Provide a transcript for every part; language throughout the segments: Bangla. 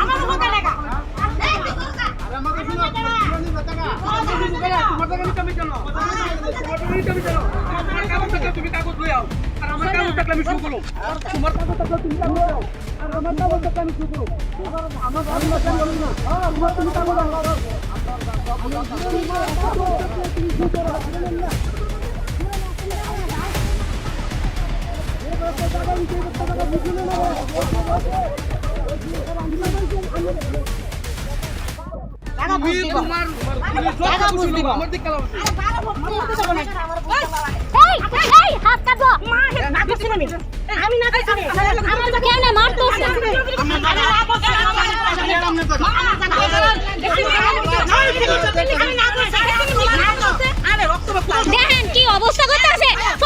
আমার মুখে টাকা টাকা বুঝ দিব টাকা বুঝ দিব আরে বারো ভোট দিব না এই এই হাত কাটো মা না করছি আমি আমি না করছি আমার তো কেন মারতেছে দেখেন কি অবস্থা করতেছে ফোনে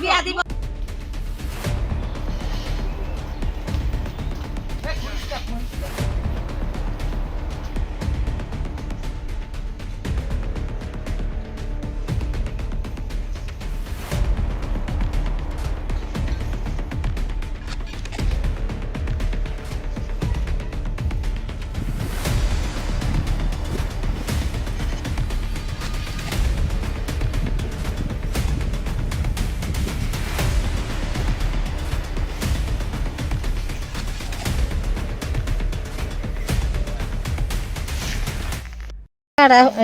বিয়া দিব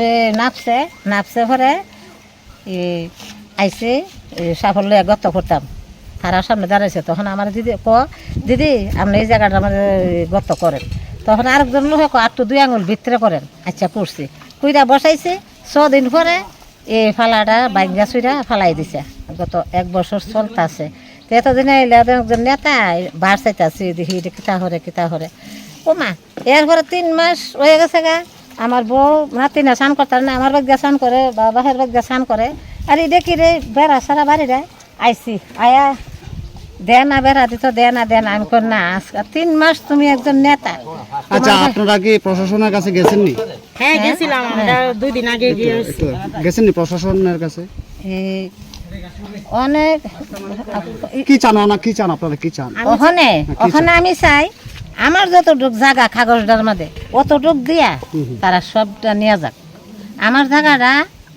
এ, নাপছে নাপছে পরে আইসে সাফল্য গত করতাম। তারা সামনে দাঁড়াইছে। তখন আমার দিদি ক দিদি আপনি এই জায়গাটা আমার গত করেন। তখন আরেকজন লোক ক তো দুই আঙুল ভিতরে করেন। আচ্ছা করছি। কুইরা বসাইছে। ছদিন পরে এই ফালাটা বাইঙ্গা চুইরা ফালাই দিছে। গত এক বছর চলতেছে। তো এতদিনে এলে একজন নেতা বার চাইতাছে দেখি কিতা হরে কিতা হরে? ও মা এরপরে তিন মাস হয়ে গেছে গা। আমার বউ নাতি না স্নান করতে না আমার বাগ্যা স্নান করে বা বাহের বাগ্যা স্নান করে। আর এই দেখি রে বেড়া সারা বাড়ি রে। আইসি আয়া দে না বেড়া দিত দে না দে না আমি কই না তিন মাস তুমি একজন নেতা। আচ্ছা আপনারা কি প্রশাসনের কাছে গেছেননি? হ্যাঁ গেছিলাম আমরা দুই দিন আগে একটু গেছেননি প্রশাসনের কাছে? অনেক কি চান না কি চান আপনারা কি চান? ওখানে ওখানে আমি চাই আমার যতটুক জায়গা কাগজটার মধ্যে অতটুক দিয়া তারা সবটা নিয়ে যাক। আমার জায়গাটা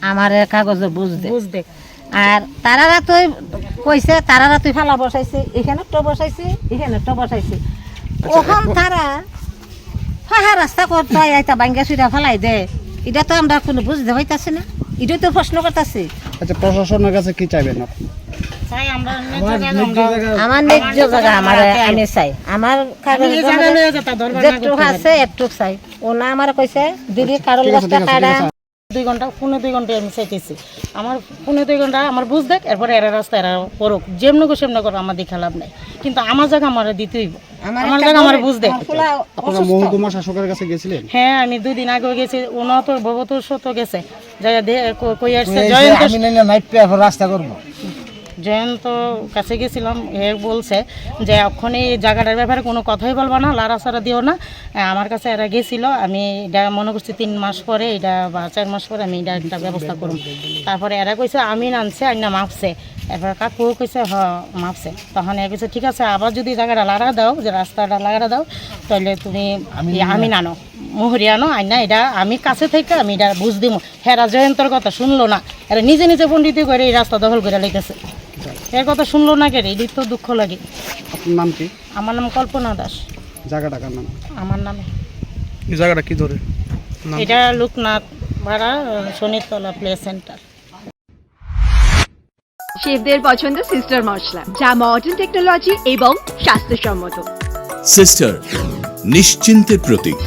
আমার কাগজে বুঝতে বুঝতে আর তারারা তো কইছে তারারা তুই ফালা বসাইছে এখানে তো বসাইছে এখানে তো বসাইছে। ওখান তারা ফাহা রাস্তা করতে আইতা বাঙ্গা সুইরা ফালাই দে। এটা তো আমরা কোনো বুঝতে পাইতাছি না। এটাই তো প্রশ্ন করতেছি। আচ্ছা প্রশাসনের কাছে কি চাইবেন আপনি? আমরা ন্যায্য জায়গা আমরা- আমার ন্যায্য জায়গা আমার আমি চাই। আমার কাগজ এই জায়গা লয়ে যেতা দরবার না যেটুক আছে একটুক চাই। ও আমার কইছে দিদি কারোর গাছটা ঠিক আছে, ঠিক কাটা দুই ঘণ্টা পনেরো দুই ঘণ্টা আমি চাইতেছি। আমার পনেরো দুই ঘণ্টা আমার বুঝ দেখ এরপরে এরা রাস্তা এরা করুক। যেমন সেমন করো আমার দেখা লাভ নাই। কিন্তু আমার জায়গা আমার দিতেই হবে। আমার জায়গা আমার বুঝ দেখ। মহকুমা শাসকের কাছে গেছিলেন? হ্যাঁ আমি দুই দিন আগে গেছি ওনাও তো ভবতোর তো গেছে। যাই কই আসছে জয়ন্ত রাস্তা করব। জয়ন্ত কাছে গেছিলাম এ বলছে যে এখনই এই জায়গাটার ব্যাপারে কোনো কথাই বলব না লাড়াছাড়া দিও না। আমার কাছে এরা গেছিল আমি এটা মনে করছি তিন মাস পরে এটা বা চার মাস পরে আমি এটা একটা ব্যবস্থা করুন তারপরে এরা কইছে আমি নামছে আর না মাপছে। এবার কাকু কইছে হ মাপছে। তখন এ কইছে ঠিক আছে আবার যদি জায়গাটা লাড়া দাও যে রাস্তাটা লাড়া দাও তাহলে তুমি আমি নানো মুহুরি আনো আর না এটা আমি কাছে থেকে আমি এটা বুঝ দিব হেরা জয়ন্তর কথা শুনলো না এরা নিজে নিজে পণ্ডিত করে এই রাস্তা দখল করে লেগেছে এর কথা শুনলো না কে এদিক তো দুঃখ লাগে। আপনার নাম কি? আমার নাম কল্পনা দাস। জায়গা টাকার নাম? আমার নামে। এই জায়গাটা কি ধরে? এটা লোকনাথ ভাড়া শনিতলা প্লে সেন্টার। শেফদের পছন্দ সিস্টার মশলা যা মডার্ন টেকনোলজি এবং স্বাস্থ্যসম্মত। সিস্টার নিশ্চিন্তের প্রতীক।